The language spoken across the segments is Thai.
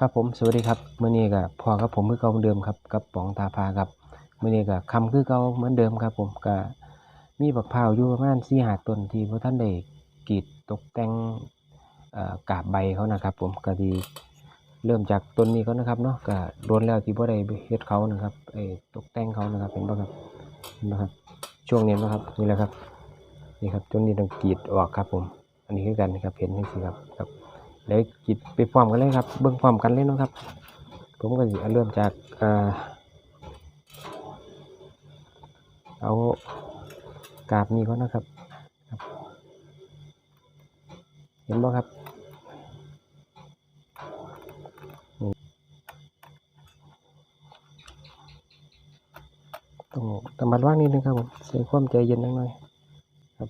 ครับผมสวัสดีครับเมื้อนี้ก็พอกับผมคือเก่าเหมือนเดิมครับกับป๋องตาพาครับเมื้อนี้ก็คำคือเก่าเหมือนเดิมครับ ผมก็มีบักพร้าวอยู่ประมาณ4 5ต้นที่บ่ทันได้กรีดตกแต่งกาบใบเขานะครับ ผมก็สิเริ่มจากต้นนี้ก่อนะครับเนาะก็โดนแล้วที่บ่ได้เฮ็ดเขานะครับไอ้ตกแต่งเขานะครับเห็นบ่ครับเห็นบ่ครับ ช่วงนี้นะครับนี่แหละครับนี่ครับต้นนี้ต้องกรีดออกครับผม อันนี้คือกันครับเห็นจังซี่ครับครับ เดี๋ยวกิดไปพร้อมกันเลยครับ เบิ่งพร้อมกันเลยนะครับ ผมก็สิเริ่มจากเอากาบนี้ก่อนนะครับ เห็นบ่ครับต้องระมัดระวังนิดนึงครับผมใส่ความใจเย็นนิดหน่อยครับ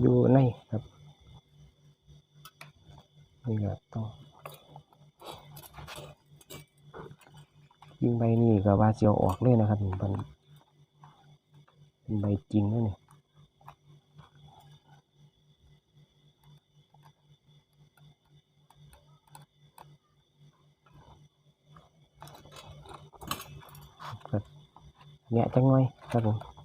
อยู่ในครับ นี่ก็ต้องยิงใบนี่ก็ว่าเสียวออกเลยนะครับมันเป็นเป็นใบจริงนะเนี่ยครับเนี่ยจังหน่อยครับผม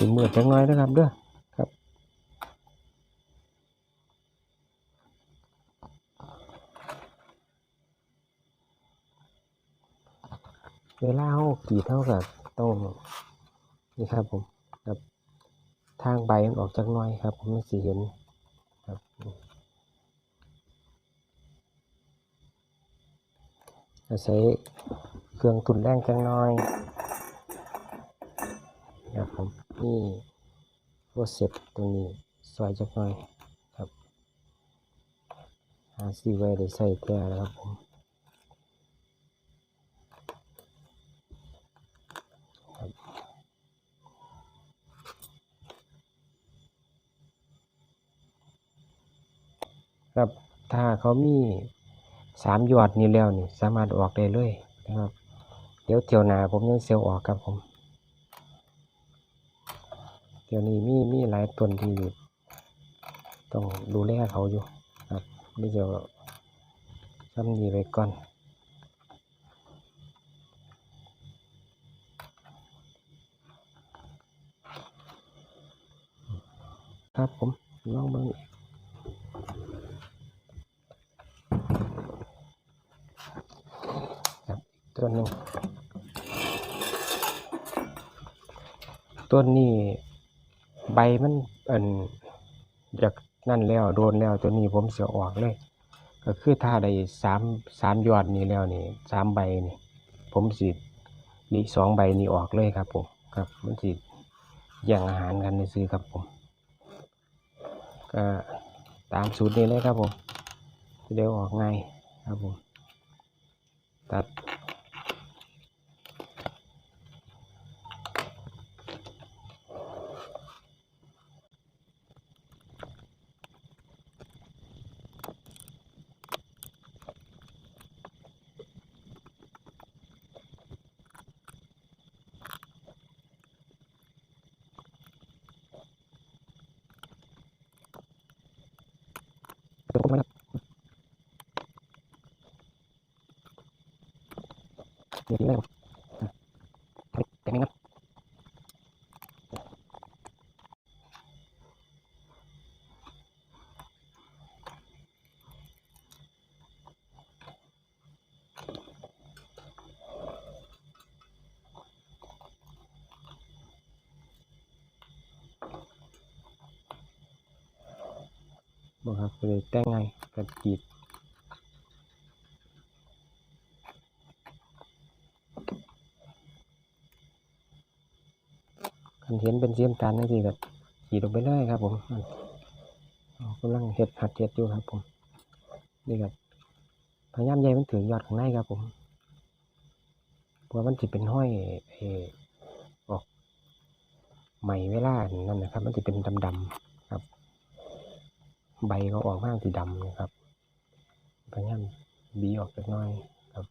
สิมือจังน้อยนะครับเด้อครับเวลาเขากรีดเท่ากับต้องนี่ครับผมครับทางใบมันออกจากน้อยครับ ผมไม่สิเห็นครับอาศัยเครื่องทุนแรงจังน้อย ครับผมนี่ โฟเซ็ตตรงนี้ซอยจักหน่อยครับหาซีไว้ได้ใส่แท้แล้วครับผมครับถ้าเขามีสามยอดนี้แล้วนี่สามารถออกได้เลยนะครับ เดี๋ยวเที่ยวหน้าผมยังเซลออกครับผม เดี๋ยวนี้มีมีหลายต้นที่ต้องดูแลเขาอยู่ครับไม่เดี๋ยวทำนี้ไปก่อนครับผมลองเบิ่งครับต้นหนึ่งต้นนี้ ใบมันอันจากนั่นแล้วโดนแล้วตัวนี้ผมเสียออกเลย ก็คือถ้าได้สามสามยอดนี้แล้วนี่สามใบนี่ ผมสินี่สองใบนี้ออกเลยครับผมครับมันสิแย่างอาหารกันในซื้อครับผม ก็ตามสูตรนี้เลยครับผมเดี๋ยวออกง่ายครับผมตัด เดี๋ยวผมมาครับเดี๋ยวนี้นะครับอะแต่ไม่นับ บอกครับเลยแต่งไงกับกีดคันเห็นเป็นเสียมตาลนั่นสิก็ขี่ลงไปเลยครับผมกำลังเห็ดหัดเห็ดอยู่ครับผมนี่ครับพยายามใยมันถึงยอดข้างในครับผมเพราะมันจะเป็นห้อยเออออกใหม่เวลานั่นนะครับ มันจะเป็นดำๆ ใบเขาออกมาสีดำนะครับพยายามบีออกจากน้อยครับ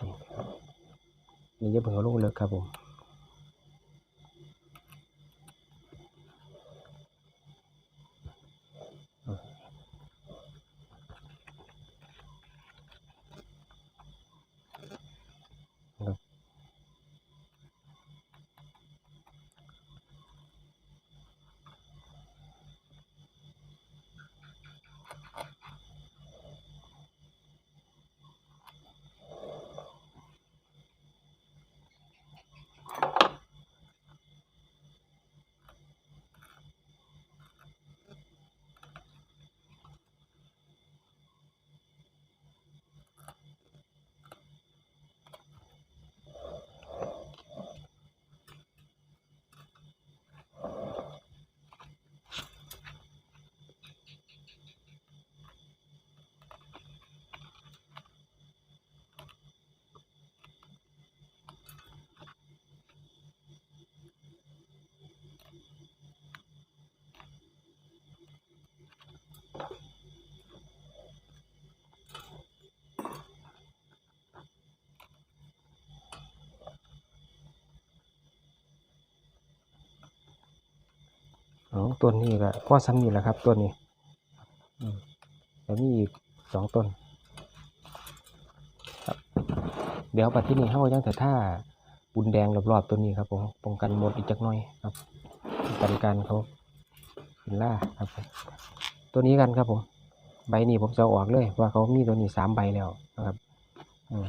นี่ครับนี่จะเพิ่งเอาลงเลิกครับผม ต้นนี้ก็พ่อซ้ำนี่แหละครับต้นนี้แล้วมีอีกสองต้นครับ เดี๋ยวปัดที่นี่เขายังแต่ท่าบุญแดงรอบๆต้นนี้ครับผมป้องกันหมดอีกจักหน่อยครับป้องกันการเขาขึ้นล่าครับ ตัวนี้กันครับผม ใบนี้ผมจะออกเลยเพราะว่าเขามีตัวนี้สามใบแล้วนะครับอืม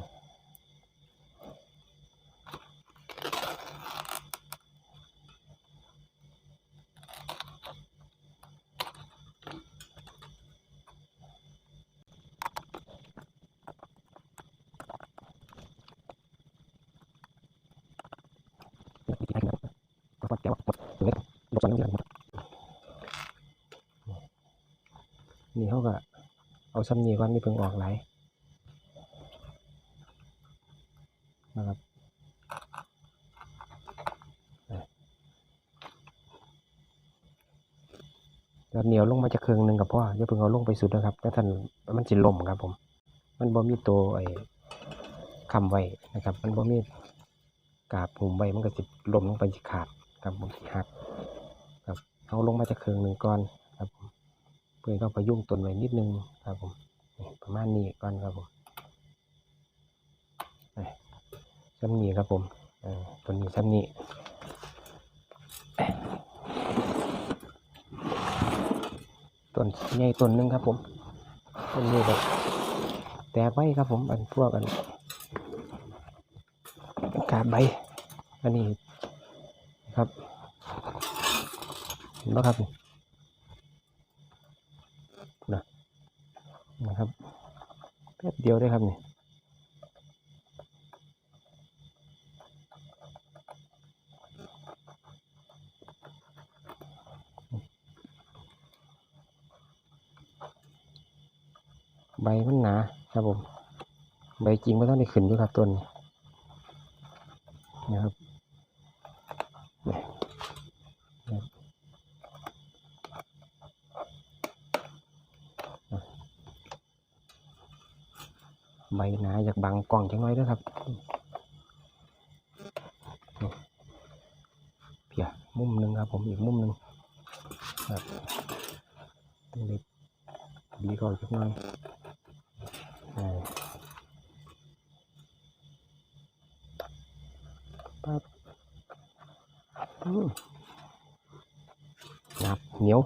นี่เขาก็เอาซ้ำนี่ก่อนนี่เพิ่งออกหลนะครับแล้วเหนียวลงมาจากเครื่องหนึ่งกับพ่ออย่าเพิ่งเอาลงไปสุดนะครับแล้วท่านมันจิล่มครับผม มันบ่มีตัวไอ้คำไว้นะครับ มันบ่มีกาบหุ่มไว้มันก็จิล่มลงไปสิขาด ครับผมสิหักครับเอาลงมาจากเครื่องหนึ่งก่อนครับผมเพื่อต้องพยุงต้นไว้นิดนึงครับผมประมาณนี้ก่อนครับผมซ้ำนี้ครับผมอ่อต้นนี้ซ้ำนี้ต้นใหญ่ต้นหนึงครับผมต้นนี้แบบแตกไว้ครับผมอันพวกอันกาบใบอันนี้ ครับเห็นไหมครับนะนะครับแป๊บเดียวได้ครับนี่ใบมันหนาครับผม ใบจริงมันต้องได้ขึ้นด้วยครับต้นนี้นะครับนี่นะครับใบางกล่องจังน้อยด้วยครับเพียมุมหนึ่งครับ ผมอีกมุมหนึ่งครับต้องเล็บดีก่อนจักหน่อยปั๊บอืมหนับเหนียว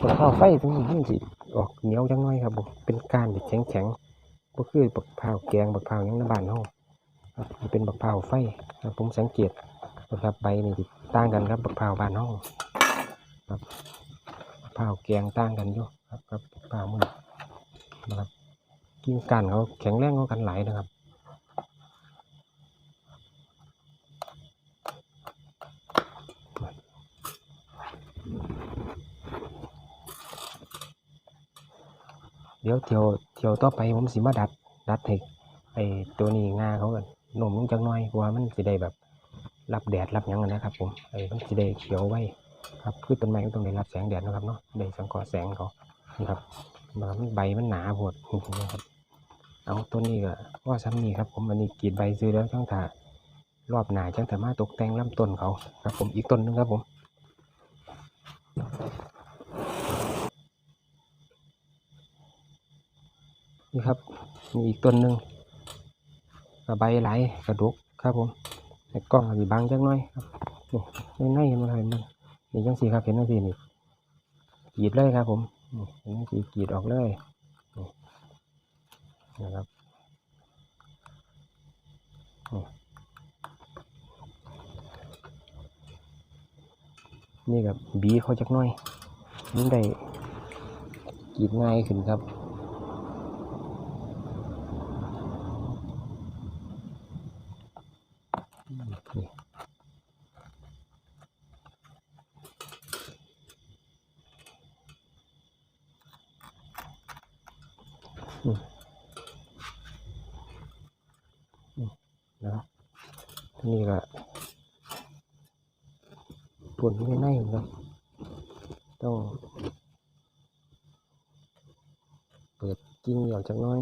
บักพร้าวไฟตรงนี้มันสิออกเหนียวจังน้อยครับผมเป็นกานที่แข็งแข็งก็คือบักพร้าวแกงบักพร้าวยังในบ้านเฮาครับเป็นบักพร้าวไฟครับผมสังเกตนะครับใบนี่ต่างกันครับบักพร้าวบานเฮาครับบักพร้าวแกงต่างกันอยู่ครับกับบักพร้าวมันนะครับกิ่งก้านเขาแข็งแรงกว่ากันหลายนะครับ ดี๋ยวเที่ยวเที่ยวต่อไปผมสิมาดัด ดัดให้ไอ้ตัวนี้งาเขากันโน้มลงจักหน่อยเพราะว่ามันสิได้แบบรับแดดรับยังนนะครับผมไอ้มันสิได้เขียวไว้ครับคือต้นไม้ต้องได้รับแสงแดดนะครับเนาะได้สังเคราะห์แสงเขานี่ครับมันใบมันหนาโพดนะครับ เอาต้นนี้ก็ว่าซ้ำนี่ครับ ผมอันนี้กีดใบซื้อแล้วช่างถ่ารอบหนาจังแต่มาตกแต่งลำต้นเขาครับ ผมอีกต้นหนึงครับผม นี่ครับมีอีกต้นหนึ่งก็ใบไหลกระดกครับผมแต่กล้องอาจจะบังจักน้อยครับนี่ในในเห็นมันเห็นมันนี่จังสีครับเห็นจังสีนี่กรีดเลยครับผมนี่เห็นจังสีกรีดออกเลยนี่นะครับนี่กับบีเขาจักน้อยมันได้กรีดง่ายขึ้นครับ นี่อืมอืมนะครับทีนี่ก็ ปวดไม่ในครับต้อง เปิดกิ้งออกจากหน้อย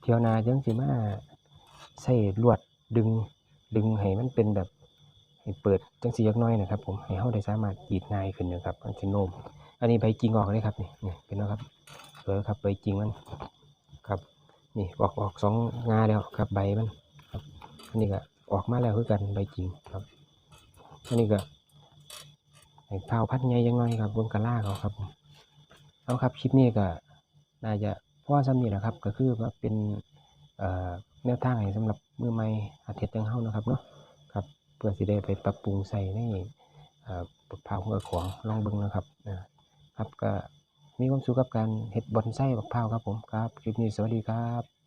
เที่ยวนาจังสิมาใส่ลวดดึงดึงให้มันเป็นแบบ ให้เปิดจังสียักน้อยนะครับผมให้เฮาได้สามารถกีดง่ายขึ้นนะครับมันสิโนมอันนี้ใบจริงออกเลยครับนี่นี่เป็นแล้วครับสวยครับใบจริงมันครับนี่ออกออกสองงาแล้วครับใบมันครับอันนี้ก็ออกมาแล้วคือกันใบจริงครับอันนี้ก็ให้เผาพัดใหญ่ยังน้อยครับบนกระลาเขาครับเอาครับคลิปนี้ก็น่าจะพ่อซ้ำนี่แหละครับก็คือว่าเป็นแนวทางให้สำหรับมือใหม่อาเทศจังเฮานะครับเนาะ เพื่อสิได้ไปปรับปรุงใส่ในเอ่อปกเผาหัวของลองเบิ้งนะครับนะครับก็มีความสุขกับการเห็ดบอนไส้บักเผาวครับผมครับคลิปนี้สวัสดีครับ